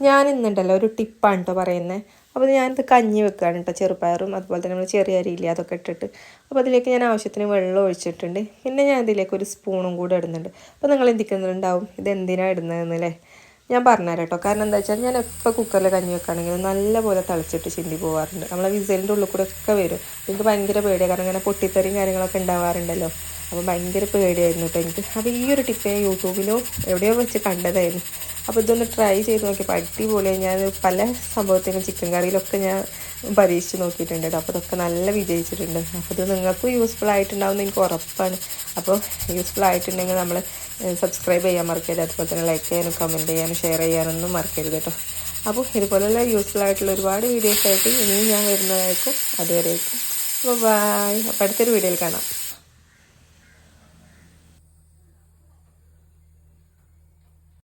ഞാൻ ഇന്നുണ്ടല്ലോ ഒരു ടിപ്പാണ് കേട്ടോ പറയുന്നത് അപ്പോൾ ഞാനിത് കഞ്ഞി വെക്കുകയാണ് കേട്ടോ ചെറുപയറും അതുപോലെ തന്നെ നമ്മൾ ചെറിയ അരിയില്ലേ അതൊക്കെ ഇട്ടിട്ട്. അപ്പോൾ അതിലേക്ക് ഞാൻ ആവശ്യത്തിന് വെള്ളം ഒഴിച്ചിട്ടുണ്ട്. പിന്നെ ഞാൻ ഇതിലേക്ക് ഒരു സ്പൂണും കൂടെ ഇടുന്നുണ്ട്. അപ്പോൾ നിങ്ങൾ എന്തിക്കുന്നുണ്ടാവും? ഇത് എന്തിനാണ് ഇടുന്നതെന്ന് അല്ലേ ഞാൻ പറഞ്ഞുതരാം കേട്ടോ കാരണം എന്താ വെച്ചാൽ ഞാൻ എപ്പോൾ കുക്കറിൽ കഞ്ഞി വെക്കുകയാണെങ്കിൽ നല്ലപോലെ തിളച്ചിട്ട് ചിന്തി പോകാറുണ്ട് നമ്മളെ വിസലിന്റെ ഉള്ളിൽ കൂടെ ഒക്കെ വരും. എനിക്ക് ഭയങ്കര പേടിയാണ് കാരണം ഇങ്ങനെ പൊട്ടിത്തെറിയും കാര്യങ്ങളൊക്കെ ഉണ്ടാവാറുണ്ടല്ലോ. അപ്പോൾ ഭയങ്കര പേടിയായിരുന്നു കേട്ടോ എനിക്ക്. അപ്പോൾ ഈ ഒരു ടിപ്പ് ഞാൻ യൂട്യൂബിലോ എവിടെയോ വെച്ച് കണ്ടതായിരുന്നു. അപ്പോൾ ഇതൊന്ന് ട്രൈ ചെയ്ത് നോക്കിയപ്പോൾ അടിപൊളിയായി. ഞാൻ പല സംഭവത്തിനും ചിക്കൻ കറിയിലൊക്കെ ഞാൻ പരീക്ഷിച്ച് നോക്കിയിട്ടുണ്ട് കേട്ടോ. അപ്പോൾ അതൊക്കെ നല്ല വിജയിച്ചിട്ടുണ്ട്. അപ്പോൾ ഇത് നിങ്ങൾക്കും യൂസ്ഫുൾ ആയിട്ടുണ്ടാവും എനിക്ക് ഉറപ്പാണ്. അപ്പോൾ യൂസ്ഫുൾ ആയിട്ടുണ്ടെങ്കിൽ നമ്മൾ സബ്സ്ക്രൈബ് ചെയ്യാൻ മറക്കരുത്. അതുപോലെ തന്നെ ലൈക്ക് ചെയ്യാനും കമന്റ് ചെയ്യാനും ഷെയർ ചെയ്യാനൊന്നും മറക്കരുത് കേട്ടോ. അപ്പോൾ ഇതുപോലുള്ള യൂസ്ഫുൾ ആയിട്ടുള്ള ഒരുപാട് വീഡിയോസ് ആയിട്ട് ഇനിയും ഞാൻ വരുന്നതായിരിക്കും. അതുവരേക്കും. അപ്പോൾ ബൈ അപ്പോൾ അടുത്തൊരു വീഡിയോയിൽ കാണാം.